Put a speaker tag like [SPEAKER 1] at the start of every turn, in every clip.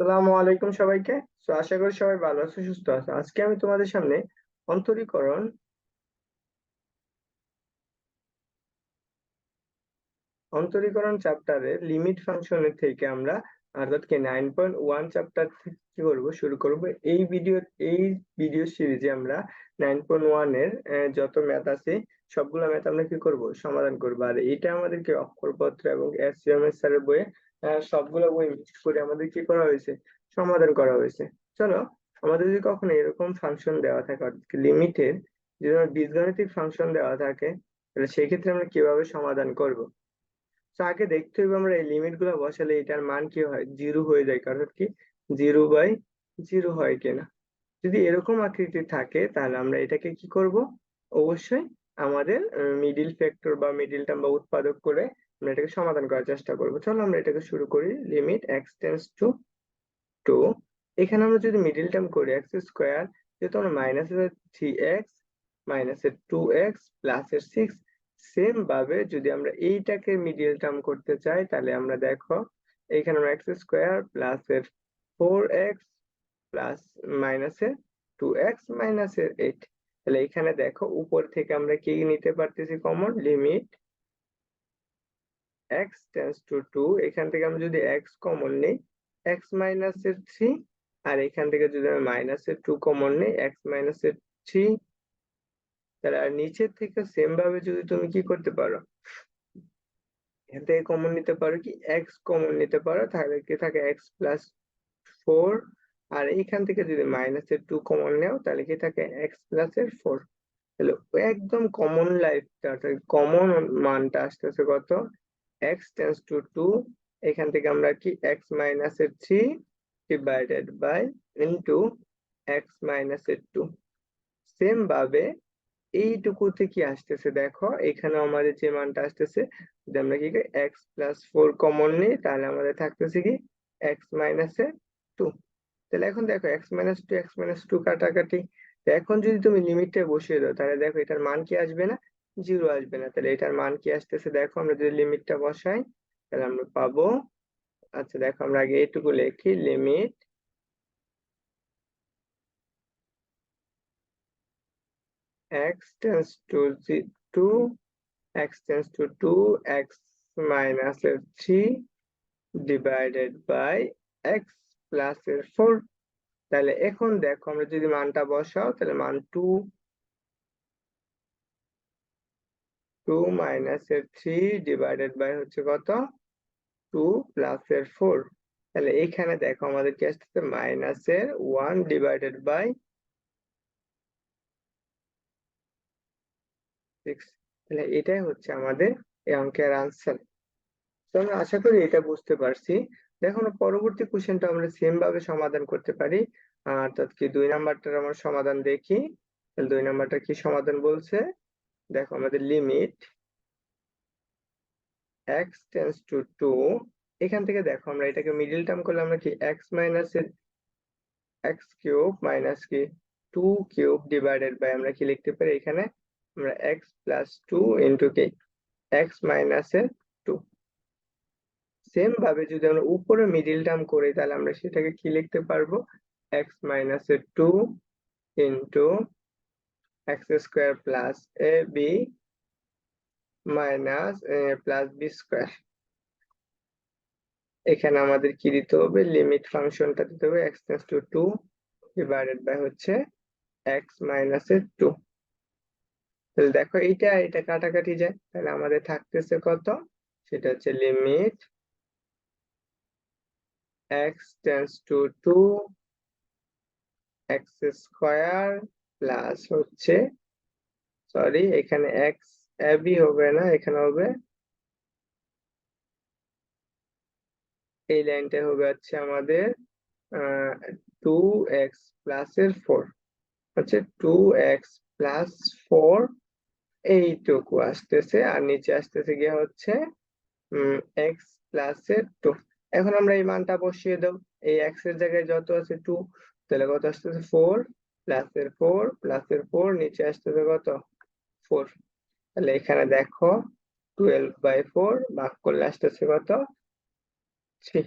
[SPEAKER 1] আসসালামু আলাইকুম সবাইকে। তো আশা করি সবাই ভালো আছো, সুস্থ আছো। আজকে আমি তোমাদের সামনে অন্তরীকরণ অন্তরীকরণ চ্যাপ্টারের লিমিট ফাংশনের থেকে আমরা অর্থাৎ কি নাইন পয়েন্ট ওয়ান চ্যাপ্টার থেকে কি করব, শুরু করব। এই ভিডিও এই ভিডিও সিরিজে আমরা নাইন পয়েন্ট ওয়ানের যত ম্যাথ আছে, সবগুলো ম্যাথ আমরা কি করব, সমাধান করব। আর এটা আমাদেরকে অক্ষরপত্র এবং এসসিএম এর স্যারের বইয়ে সবগুলো বই মিক্স করে আমাদের কি করা হয়েছে? সমাধান করা হয়েছে। চলো, আমাদের যদি কখনো এরকম ফাংশন দেওয়া থাকে, অর্থাৎ লিমিটের যদি আমার বীজগাণিতিক ফাংশন দেওয়া থাকে, তাহলে সেই ক্ষেত্রে আমরা কীভাবে সমাধান করব? তো আগে দেখতে হবে আমরা এই লিমিটগুলো বসালে এটার মান কি হয়? জিরো হয়ে যায়, অর্থাৎ কি জিরো বাই জিরো হয় কিনা? যদি এরকম আকৃতি থাকে, তাহলে আমরা এটাকে কি করব? অবশ্যই আমাদের মিডিল ফ্যাক্টর বা মিডিল টার্ম বা উৎপাদক করে আমরা এটাকে সমাধান করার চেষ্টা করব। চলো আমরা এটাকে শুরু করি। Limit x tends to two এখানে আমরা যদি মিডিল টার্ম করি এক্স স্কোয়ার যেহেতু আমরা মাইনাস এর থ্রি এক্স মাইনাস এর টু এক্স প্লাস এর সিক্স সেম ভাবে যদি আমরা এইটাকে মিডিল টার্ম করতে চাই, তাহলে আমরা দেখো, এখানে আমরা এক্স স্কোয়ার প্লাস এর ফোর এক্স প্লাস মাইনাস এর টু এক্স মাইনাস এর এইট তাহলে এখানে দেখো, উপর থেকে আমরা কি নিতে পারতেছি common limit x tends to two এখান থেকে আমি যদি এক্স কমন নেই এক্স মাইনাস এর থ্রি আর এখান থেকে যদি আমি মাইনাস এর টু কমন নেই এক্স মাইনাস এর থ্রি তাহলে আর নিচের থেকে সেম ভাবে যদি তুমি কি করতে পারো? এখান থেকে কমন নিতে পারো কি? এক্স কমন নিতে পারো, তাহলে কি থাকে? এক্স প্লাস ফোর আর এইখান থেকে যদি মাইনাস এর টু কমন নেও, তাহলে কি থাকে? এক্স প্লাস এর ফোর তাহলে একদম কমন লাইফটা কমন মানটা আসতেছে কত? এক্স টেন্স টু টু এখান থেকে আমরা কি এক্স মাইনাস এর three divided by into x minus এর টু সেম ভাবে এইটুকুতে কি আসতেছে, দেখো এখানে আমাদের যে মানটা আসতেছে, যদি আমরা কি এক্স প্লাস ফোর কমন নিই, তাহলে আমাদের থাকতেছে কি এক্স মাইনাস এর টু তাহলে এখন দেখো x minus two x minus two কাটাকাটি। এখন যদি তুমি লিমিটটা বসিয়ে দাও, তাহলে দেখো এটার মান কি আসবে না? জিরো আসবে না, তাহলে এটার মান কি আসতেছে? দেখো, আমরা যদি লিমিটটা বসাই, তাহলে আমরা পাবো আচ্ছা দেখো, আমরা আগে এইটুকু লিখি, limit x tends to z 2 x tends to 2 x minus এর 3 divided by x plus এর 4 তাহলে এখন দেখো, আমরা যদি মানটা বসাও, তাহলে মান 2 2 মাইনাস এর 3 ডিভাইডেড বাই হচ্ছে কত? 2 প্লাস এর 4 তাহলে এখানে দেখো আমাদের কি আসতেছে? মাইনাস এর 1 ডিভাইডেড বাই তাহলে এটাই হচ্ছে আমাদের এই অঙ্কের আনসার তো আমরা আশা করি এটা বুঝতে পারছি। দেখো পরবর্তী কোশ্চেনটা আমরা সেম ভাবে সমাধান করতে পারি। অর্থাৎ কি দুই নাম্বারটার আমরা সমাধান দেখি। দুই নাম্বারটা কি সমাধান বলছে? দেখো, আমাদের limit x tends to two এখান থেকে দেখো, আমরা এটাকে মিডিল টার্ম করলে আমরা কি x minus x cube minus কি টু কিউব ডিভাইডেড বাই আমরা কি লিখতে পারি এখানে? আমরা এক্স প্লাস টু ইন্টু কি এক্স মাইনাস এর টু সেম ভাবে যদি আমরা উপরে মিডিল টার্ম করি, তাহলে আমরা সেটাকে কি লিখতে পারব? এক্স মাইনাস এর two into x square plus a b minus plus b square এখানে আমাদের কি দিতে হবে? লিমিট ফাংশনটা দিতে হবে x tends to two divided by হচ্ছে এক্স মাইনাস এর টু তাহলে দেখো এইটা, এটা কাটাকাটি যায়। তাহলে আমাদের থাকতেছে কত? সেটা হচ্ছে limit x tends to two x square plus হচ্ছে সরি এখানে এক্স এবি হবে না, এখানে হবে, এই লাইনটা হবে হচ্ছে আমাদের টু এক্স প্লাস এর ফোর হচ্ছে টু এক্স প্লাস ফোর এইটুকু আসতেছে, আর নিচে আসতেছে গিয়ে হচ্ছে এক্স প্লাস এর টু এখন আমরা এই মানটা বসিয়ে দেব, এই এক্সের জায়গায় যত আছে টু তাহলে কত আসতেছে ফোর প্লাস এর ফোর প্লাস এর ফোর নিচে আসতেছে কত ফোর তাহলে এখানে দেখো টুয়েলভ বাই ফোর ভাগ করলে আসতেছে কত? থ্রি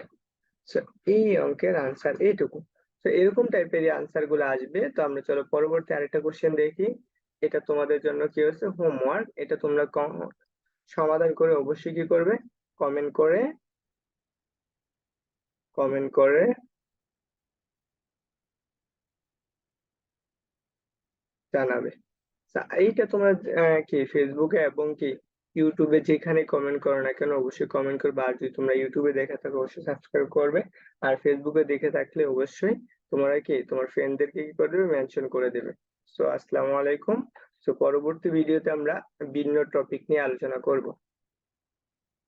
[SPEAKER 1] এই অঙ্কের আনসার এইটুকু। তো এরকম টাইপের আনসারগুলো আসবে। তো আমরা চলো পরবর্তী আরেকটা কোশ্চেন দেখি। এটা তোমাদের জন্য কি হচ্ছে হোমওয়ার্ক এটা তোমরা সমাধান করে অবশ্যই কি করবে? কমেন্ট করে কমেন্ট করে জানাবে এইটা তোমার কি ফেসবুকে এবং কি ইউটিউবে যেখানে কমেন্ট করো না কেন অবশ্যই কমেন্ট করবে। আর যদি তোমরা ইউটিউবে দেখে থাকো, অবশ্যই সাবস্ক্রাইব করবে। আর ফেসবুকে দেখে থাকলে অবশ্যই তোমরা কি, তোমার ফ্রেন্ডদেরকে কি করে দেবে? মেনশন করে দেবে। সো আসসালামু আলাইকুম। সো পরবর্তী ভিডিওতে আমরা ভিন্ন টপিক নিয়ে আলোচনা করব।